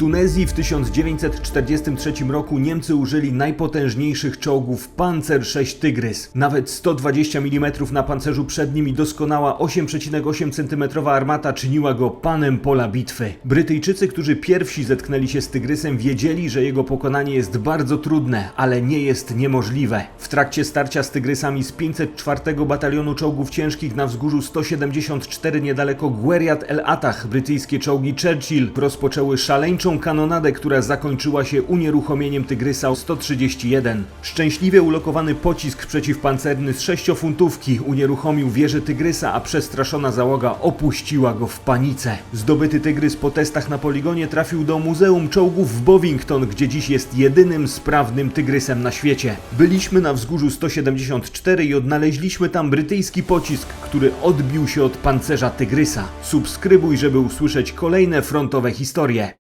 Tunezji w 1943 roku Niemcy użyli najpotężniejszych czołgów Panzer VI Tygrys. Nawet 120 mm na pancerzu przednim i doskonała 8,8 cm armata czyniła go panem pola bitwy. Brytyjczycy, którzy pierwsi zetknęli się z Tygrysem, wiedzieli, że jego pokonanie jest bardzo trudne, ale nie jest niemożliwe. W trakcie starcia z Tygrysami z 504 Batalionu Czołgów Ciężkich na wzgórzu 174 niedaleko Gueriat El Atach brytyjskie czołgi Churchill rozpoczęły szaleńczą kanonadę, która zakończyła się unieruchomieniem Tygrysa 131. Szczęśliwie ulokowany pocisk przeciwpancerny z sześciofuntówki unieruchomił wieżę Tygrysa, a przestraszona załoga opuściła go w panice. Zdobyty Tygrys po testach na poligonie trafił do Muzeum Czołgów w Bovington, gdzie dziś jest jedynym sprawnym Tygrysem na świecie. Byliśmy na wzgórzu 174 i odnaleźliśmy tam brytyjski pocisk, który odbił się od pancerza Tygrysa. Subskrybuj, żeby usłyszeć kolejne frontowe historie.